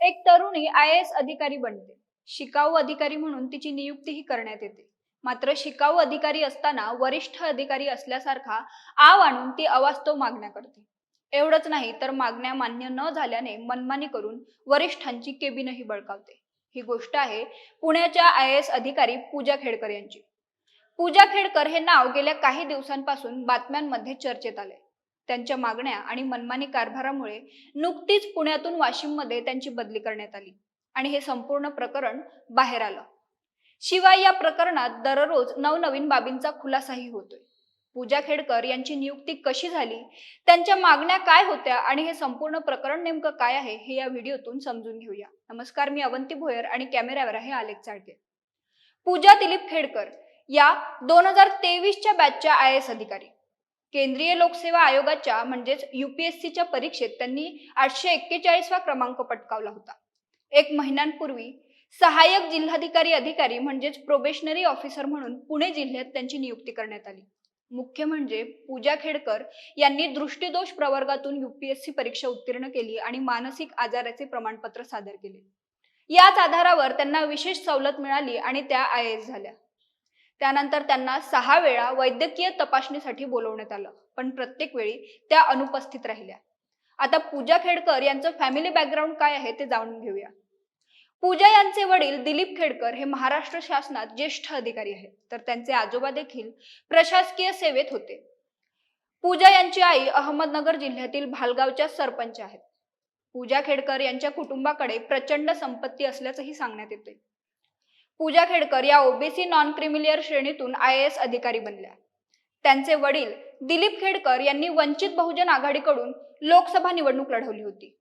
एक तरुणी I S अधिकारी बनते. शिकाऊ अधिकारी म्हणून तिची नियुक्तीही करण्यात येते. मात्र शिकाऊ अधिकारी असताना वरिष्ठ अधिकारी असल्यासारखा आव आणून ती अवास्तव मागण्या करते. एवढंच नाही तर मागण्या मान्य न झाल्याने मनमानी करून वरिष्ठांची केबिनही बळकावते. ही गोष्ट आहे पुण्याच्या आय एस अधिकारी पूजा खेडकर यांची. पूजा खेडकर हे नाव गेल्या काही दिवसांपासून बातम्यांमध्ये चर्चेत आले त्यांच्या मागण्या आणि मनमानी कारभारामुळे नुकतीच पुण्यातून वाशिममध्ये त्यांची बदली करण्यात आली आणि हे संपूर्ण प्रकरण बाहेर आलं. शिवाय या प्रकरणात दररोज नवनवीन बाबींचा खुलासाही होतोय. पूजा खेडकर यांची नियुक्ती कशी झाली? त्यांच्या मागण्या काय होत्या? आणि हे संपूर्ण प्रकरण नेमकं काय आहे? हे या व्हिडिओतून समजून घेऊया. नमस्कार मी अवंती भोयर आणि कॅमेऱ्यावर आहे आलेख चाळके. पूजा दिलीप खेडकर या दोन हजार तेवीसच्या बॅचच्या आय एस अधिकारी. केंद्रीय लोकसेवा आयोगाच्या म्हणजेच युपीएससीच्या परीक्षेत त्यांनी आठशे एक्केचाळीसवा क्रमांक पटकावला होता. एक महिन्यांपूर्वी सहाय्यक जिल्हाधिकारी अधिकारी म्हणजेच प्रोबेशनरी ऑफिसर म्हणून पुणे जिल्ह्यात त्यांची नियुक्ती करण्यात आली. मुख्य म्हणजे पूजा खेडकर यांनी दृष्टीदोष प्रवर्गातून युपीएससी परीक्षा उत्तीर्ण केली आणि मानसिक आजाराचे प्रमाणपत्र सादर केले. याच आधारावर त्यांना विशेष सवलत मिळाली आणि त्या आय एस झाल्या. त्यानंतर त्यांना सहा वेळा वैद्यकीय तपासणीसाठी बोलवण्यात आलं. पण प्रत्येक वेळी त्या अनुपस्थित राहिल्या. आता पूजा खेडकर यांचं फॅमिली बॅकग्राऊंड काय आहे ते जाणून घेऊया. पूजा यांचे वडील दिलीप खेडकर हे महाराष्ट्र शासनात ज्येष्ठ अधिकारी आहेत. तर त्यांचे आजोबा देखील प्रशासकीय सेवेत होते. पूजा यांची आई अहमदनगर जिल्ह्यातील भालगावच्या सरपंच आहेत. पूजा खेडकर यांच्या कुटुंबाकडे प्रचंड संपत्ती असल्याचंही सांगण्यात येते पूजा खेडकर या ओबीसी नॉन क्रिमिलियर श्रेणीतून आय एस अधिकारी बनल्या. त्यांचे वडील दिलीप खेडकर यांनी वंचित बहुजन आघाडीकडून लोकसभा निवडणूक लढवली होती.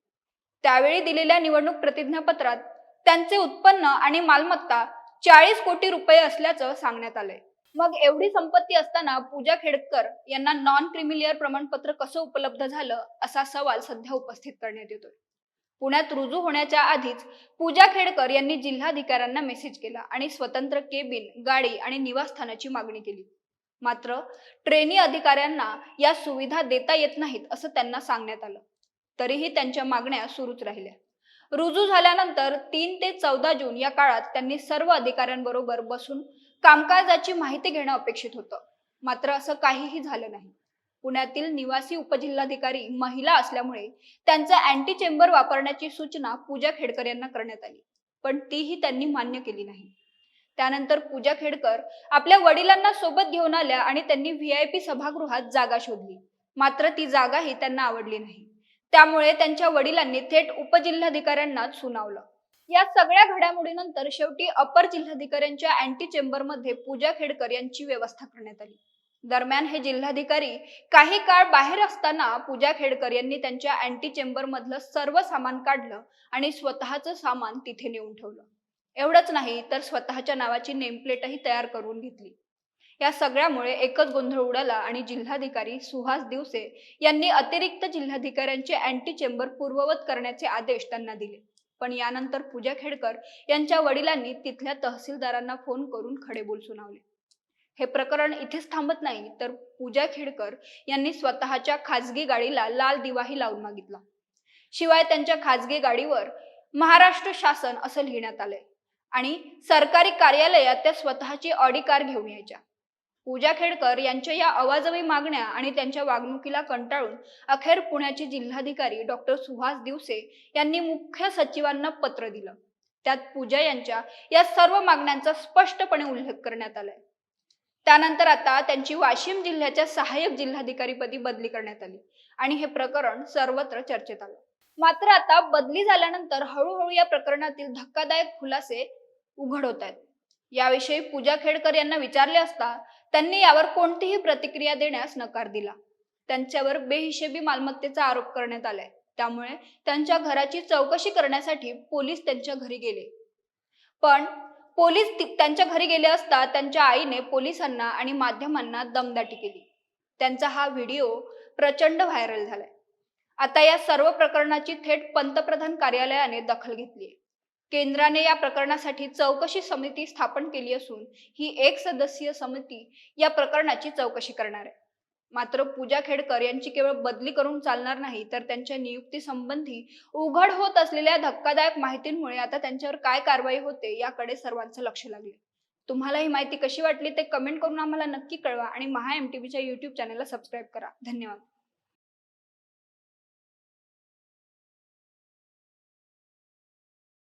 त्यावेळी दिलेल्या निवडणूक प्रतिज्ञापत्रात त्यांचे उत्पन्न आणि मालमत्ता चाळीस कोटी रुपये असल्याचं सांगण्यात आलंय. मग एवढी संपत्ती असताना पूजा खेडकर यांना नॉन क्रिमिलियर प्रमाणपत्र कसं उपलब्ध झालं असा सवाल सध्या उपस्थित करण्यात येतोय. पुण्यात रुजू होण्याच्या आधीच पूजा खेडकर यांनी जिल्हाधिकाऱ्यांना मेसेज केला आणि स्वतंत्र केबिन गाडी आणि निवासस्थानाची मागणी केली. मात्र ट्रेनी अधिकाऱ्यांना या सुविधा देता येत नाहीत असं त्यांना सांगण्यात आलं. तरीही त्यांच्या मागण्या सुरूच राहिल्या. रुजू झाल्यानंतर तीन ते चौदा जून या काळात त्यांनी सर्व अधिकाऱ्यांबरोबर बसून कामकाजाची माहिती घेणं अपेक्षित होतं. मात्र असं काहीही झालं नाही. पुण्यातील निवासी उपजिल्हाधिकारी महिला असल्यामुळे त्यांचा अँटी चेंबर वापरण्याची सूचना पूजा खेडकर यांना करण्यात आली. पण तीही त्यांनी मान्य केली नाही. त्यानंतर पूजा खेडकर आपल्या वडिलांना सोबत घेऊन आल्या आणि त्यांनी व्ही आय पी सभागृहात जागा शोधली. मात्र ती जागाही त्यांना आवडली नाही. त्यामुळे त्यांच्या वडिलांनी थेट उपजिल्हाधिकाऱ्यांनाच सुनावलं. या सगळ्या घडामोडीनंतर शेवटी अपर जिल्हाधिकाऱ्यांच्या अँटी चेंबरमध्ये पूजा खेडकर यांची व्यवस्था करण्यात आली. दरम्यान हे जिल्हाधिकारी काही काळ बाहेर असताना पूजा खेडकर यांनी त्यांच्या अँटी चेंबर मधलं सर्व सामान काढलं आणि स्वतःचं सामान तिथे नेऊन ठेवलं. एवढंच नाही तर स्वतःच्या नावाची नेमप्लेटही तयार करून घेतली. या सगळ्यामुळे एकच गोंधळ उडाला आणि जिल्हाधिकारी सुहास दिवसे यांनी अतिरिक्त जिल्हाधिकाऱ्यांचे अँटी चेंबर पूर्ववत करण्याचे आदेश त्यांना दिले. पण यानंतर पूजा खेडकर यांच्या वडिलांनी तिथल्या तहसीलदारांना फोन करून खडेबोल सुनावले. हे प्रकरण इथेच थांबत नाही तर पूजा खेडकर यांनी स्वतःच्या खाजगी गाडीला लाल दिवाही लावून मागितला. शिवाय त्यांच्या खाजगी गाडीवर महाराष्ट्र शासन असं लिहिण्यात आलंय. आणि सरकारी कार्यालयात त्या स्वतःची ऑडी कार घेऊन यायच्या. पूजा खेडकर यांच्या या अवाजवी मागण्या आणि त्यांच्या वागणुकीला कंटाळून अखेर पुण्याचे जिल्हाधिकारी डॉक्टर सुहास दिवसे यांनी मुख्य सचिवांना पत्र दिलं. त्यात पूजा यांच्या या सर्व मागण्यांचा स्पष्टपणे उल्लेख करण्यात आलाय. त्यानंतर आता त्यांची वाशिम जिल्ह्याच्या सहाय्यक जिल्हाधिकारीपदी बदली करण्यात आली. आणि हे प्रकरण सर्वत्र चर्चेत आलं. मात्र आता बदली झाल्यानंतर हळूहळू या प्रकरणातील धक्कादायक खुलासे उघड होत आहेत. याविषयी पूजा खेडकर यांना विचारले असता त्यांनी यावर कोणतीही प्रतिक्रिया देण्यास नकार दिला. त्यांच्यावर बेहिशेबी मालमत्तेचा आरोप करण्यात आलाय. त्यामुळे त्यांच्या घराची चौकशी करण्यासाठी पोलीस त्यांच्या घरी गेले. पण पोलीस त्यांच्या घरी गेले असता त्यांच्या आईने पोलिसांना आणि माध्यमांना दमदाटी केली. त्यांचा हा व्हिडिओ प्रचंड व्हायरल झालाय. आता या सर्व प्रकरणाची थेट पंतप्रधान कार्यालयाने दखल घेतली केंद्राने या प्रकरणासाठी चौकशी समिती स्थापन केली असून ही एक सदस्यीय समिती या प्रकरणाची चौकशी करणार आहे. मात्र पूजा खेडकर यांची केवळ बदली करून चालणार नाही तर त्यांच्या नियुक्ती संबंधी उघड होत असलेल्या धक्कादायक माहितींमुळे आता त्यांच्यावर काय कारवाई होते याकडे सर्वांचं लक्ष लागले. तुम्हाला ही माहिती कशी वाटली ते कमेंट करून आम्हाला नक्की कळवा आणि महा एम टी व्हीच्या युट्यूब चॅनलला सबस्क्राईब करा. धन्यवाद.